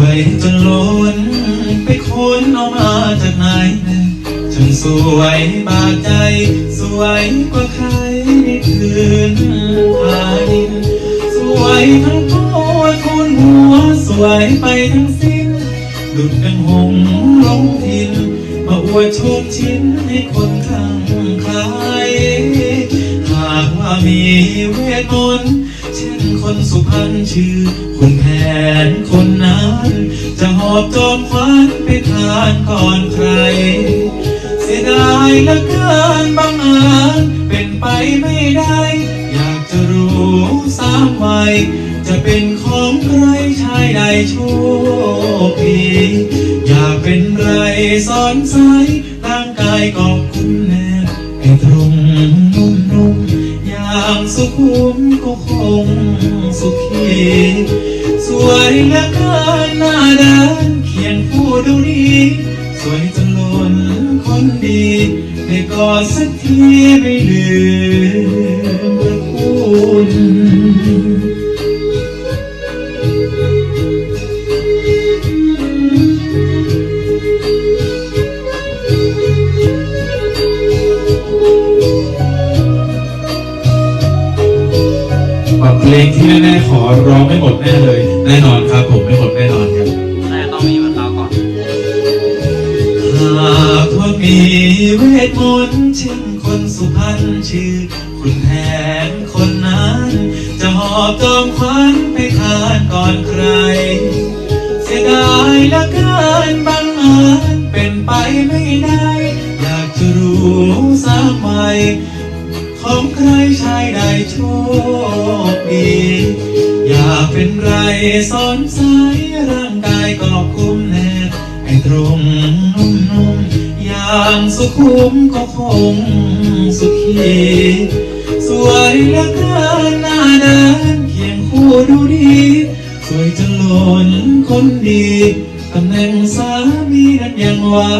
วยจนล้นไปค้นเอามาจากไหนจนสวยบาดใจ สวยกว่าใครในคืนพาดิน สวยทั้งตัวทุนหัวสวยไปทั้งสิ้นดุดดังหงลงทิน มาอวดโชมชิ้นให้คนข้างใครหากว่ามีเวทมนต์ เช่นคนสุพรรณชื่อคุณแผนคนนั้น จะหอบจอมขวัญไปทานก่อนใคร เสียดายเหลือเกินบางอาจเป็นไปไม่ได้ อยากจะรู้สามวัยจะเป็นของใครชายใดโชคดีอยากเป็นไรสอนสายร่างกายก็คุณแน่ให้ตรงนุ่มางสุขุมก็คงสุขีสวยเหลือเกินหน้าด้านเขียนผู้ดูดีสวยจนล้นคนดีได้กอดสักทีไม่ลืมพระคุณ เพลงที่แน่ๆขอร้องไม่หมดแน่เลย แน่นอนครับ ผมไม่หมดแน่นอนครับน่าจะต้องมีเหมือนเราก่อนหากว่ามีเวทมนต์เช่นคนสุพรรณชื่อ คุณแผนคนนั้น จะหอบจอมขวัญไปทานก่อนใคร เสียดายเหลือเกินบางอาจเป็นไปไม่ได้ อยากจะรู้สักไหมของใครชายใดโชคดีอย่า เป็นไรสอนสายร่างกายก็คุ้มแน่ให้ตรงนุ่มๆอย่างสุขุมก็คงสุขีสวยเหลือเกินหน้าเดินเคียงคู่ดูดี สวยจนล้นคนดีตำแหน่งสามีนั้นยังหวา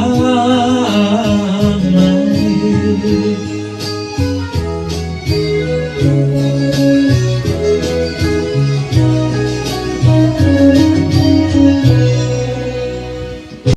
น